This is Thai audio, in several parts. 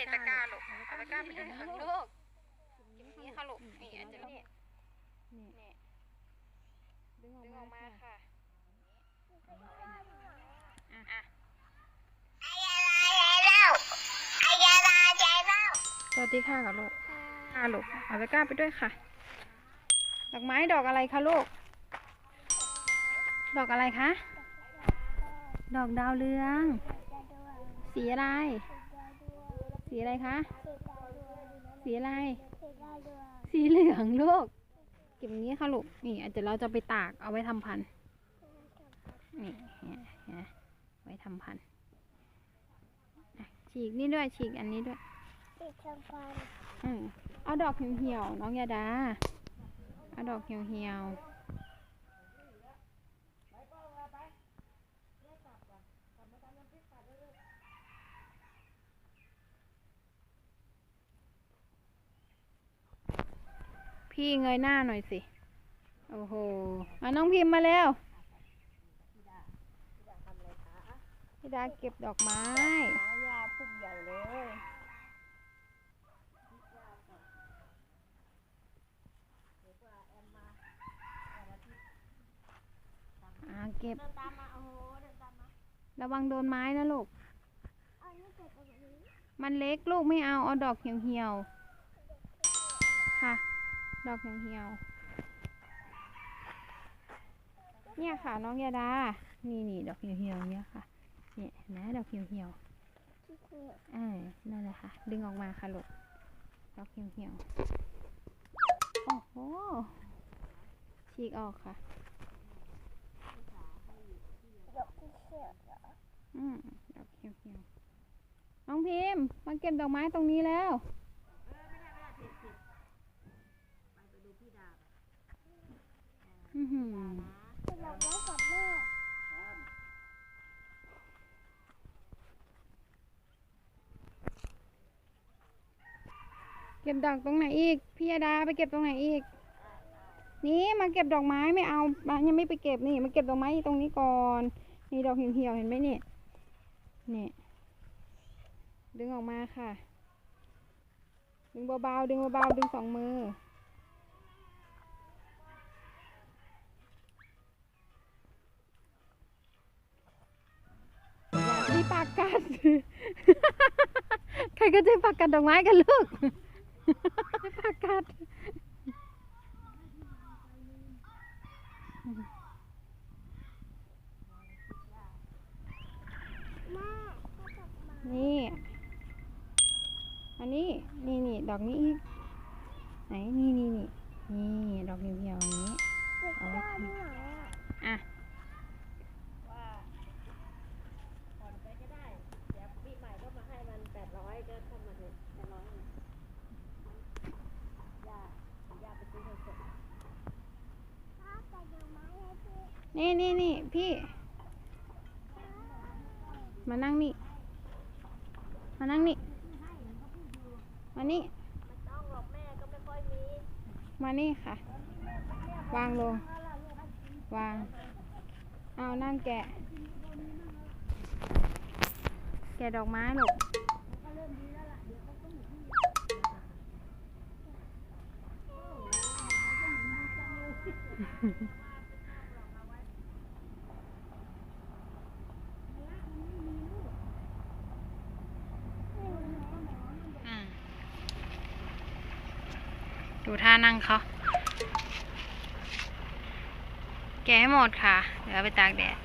นี่ตะกร้าลูกเอาตะกร้าไปดึงข้างลูกนี่ค่ะลูกนี่อันจะนี่นี่นี่ดึงออกดึงอมาอกมาค่ะค่ะอะสวัสดีค่ะกับลูกค่ะลูกเอาตะกร้าไปด้วยค่ะ ดอกไม้ดอกอะไรคะลูก ดอกอะไรคะ ดอกดาวเรือง สีอะไร สีอะไรคะ สีอะไร สีเหลืองลูก เก็บอย่างนี้ค่ะลูก นี่อาจจะเราจะไปตากเอาไว้ทำพันธุ์นี่เนี่ยเนี่ยไว้ทำพันธุ์อะฉีกนี่ด้วยฉีกอันนี้ด้วยอืมเอาดอกเหี่ยวๆน้องยาดา เอาดอกเหี่ยวๆ พี่เงยหน้าหน่อยสิ โอ้โหมาน้องพิมพ์มาแล้วพี่ดาเก็บดอกไม้ยาพุ่มใหญ่เลยอ่าเก็บระวังโดนไม้นะลูก มันเล็กลูกไม่เอา เอาดอกเหี่ยวๆ ค่ะ ดอกเหี่ยวๆเนี่ยค่ะ น้องยาดา นี่นี่ดอกเหี่ยวๆเนี่ยค่ะ เนี่ยเห็นะดอกเหี่ยวๆอ่านั่นแหละค่ะ ดึงออกมาค่ะลูกดอกเหี่ยวๆ โอ้โห ฉีกออกค่ะอืมดอกเขียวเขียวๆ น้องพิมพ์มาเก็บดอกไม้ตรงนี้แล้ว อือหือเก็บดอกตรงไหนอีก พี่ยดาไปเก็บตรงไหนอีก นี่มาเก็บดอกไม้ไม่เอามายังไม่ไปเก็บนี่มาเก็บดอกไม้ตรงนี้ก่อน นี่ดอกเหี่ยวๆเห็นไหมนี่นี่ดึงออกมาค่ะ ดึงเบาๆดึงเบาๆดึงสองมือ มีปากกัด ใครก็จะปากกัดดอกไม้กันลูกปากกัดนี่ อันนี้ นี่นี่ดอกนี้อีกไหน นี่นี่นี่นี่ ดอกเหี่ยวๆอย่างนี้เอาไว้ทำอะ นี่นี่นี่พี่ มานั่งนี่ มานั่งนี่ มานี่ มานี่ค่ะ วางลง วาง เอานั่งแกะ แกะดอกไม้ลูกอืม ดูท่านั่งเขาแกะให้หมดค่ะ เดี๋ยวเอาไปตากแดด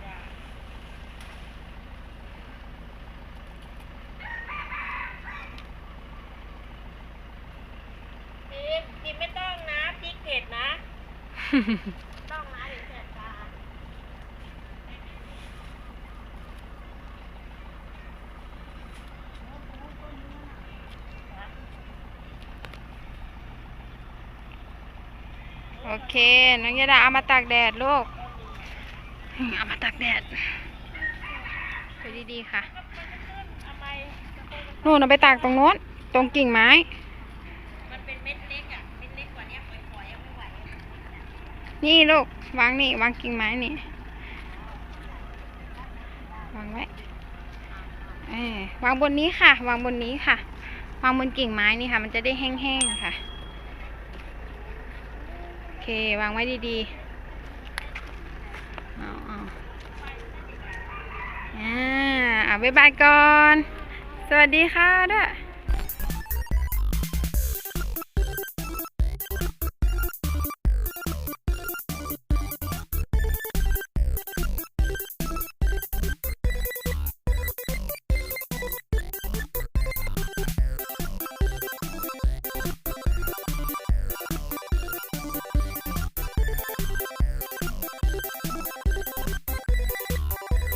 พีพีไม่ต้องนะพริกเผ็ดนะ ต้องนะเดี๋ยวแสบตา โอเค น้องยาดาเอามาตากแดดลูก เอามาตากแดดไปดีๆค่ะทำไมนู่นเอาไปตากตรงโน้น ตรงกิ่งไม้ มันเป็นเม็ดเล็กอะ เม็ดเล็กกว่านี้ฝอยๆยังไม่ไหว นี่ลูก วางนี่ วางกิ่งไม้นี่ วางไว้เออวางบนนี้ค่ะ วางบนนี้ค่ะ วางบนกิ่งไม้นี่ค่ะ มันจะได้แห้งๆค่ะโอ เค วางไว้ดีๆเอาเอาอ่าเอาบ๊ายบายก่อน สวัสดีค่ะด้วย